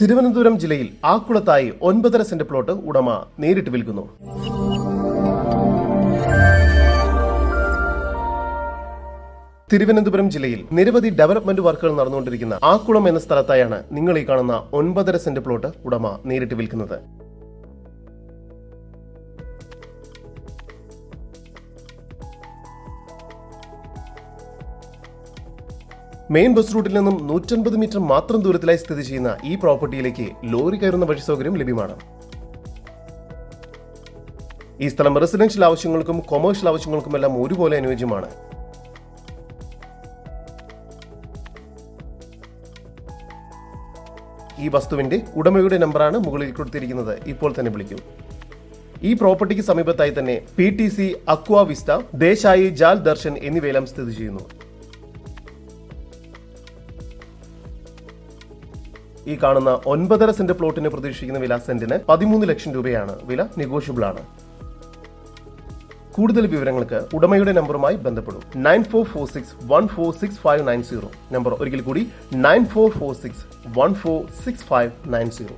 തിരുവനന്തപുരം ജില്ലയിൽ ആക്കുളത്തായി ഒൻപതര saint plot ഉടമ നേരിട്ട് വിൽക്കുന്നു. തിരുവനന്തപുരം ജില്ലയിൽ നിരവധി ഡെവലപ്മെന്റ് വർക്കുകൾ നടന്നുകൊണ്ടിരിക്കുന്ന ആക്കുളം എന്ന സ്ഥലത്തായാണ് നിങ്ങൾ ഈ കാണുന്ന ഒൻപതര സെന്റ് പ്ലോട്ട് ഉടമ നേരിട്ട് വിൽക്കുന്നത്. മെയിൻ ബസ് റൂട്ടിൽ നിന്നും നൂറ്റൻപത് മീറ്റർ മാത്രം ദൂരത്തിലായി സ്ഥിതി ചെയ്യുന്ന ഈ പ്രോപ്പർട്ടിയിലേക്ക് ലോറി കയറുന്ന വഴി സൗകര്യം ലഭ്യമാണ്. ഈ സ്ഥലം റെസിഡൻഷ്യൽ ആവശ്യങ്ങൾക്കും കൊമേഴ്ഷ്യൽ ആവശ്യങ്ങൾക്കുമെല്ലാം ഒരുപോലെ അനുയോജ്യമാണ്. ഈ വസ്തുവിന്റെ ഉടമയുടെ നമ്പറാണ് മുകളിൽ കൊടുത്തിരിക്കുന്നത്. ഇപ്പോൾ തന്നെ വിളിക്കും. ഈ പ്രോപ്പർട്ടിക്ക് സമീപത്തായി തന്നെ P T C aqua vista Desai Jal Darshan എന്നിവയെല്ലാം സ്ഥിതി ചെയ്യുന്നു. ഈ കാണുന്ന ഒൻപതര സെന്റ് പ്ലോട്ടിന് പ്രതീക്ഷിക്കുന്ന വില സെന്റിന് പതിമൂന്ന് ലക്ഷം രൂപയാണ്. വില നെഗോഷ്യബിൾ ആണ് കൂടുതൽ വിവരങ്ങൾക്ക് ഉടമയുടെ നമ്പറുമായി ബന്ധപ്പെടും. Nine four four six one four six five nine zero. Number ഒരിക്കൽ കൂടി nine four four six one four six five nine zero.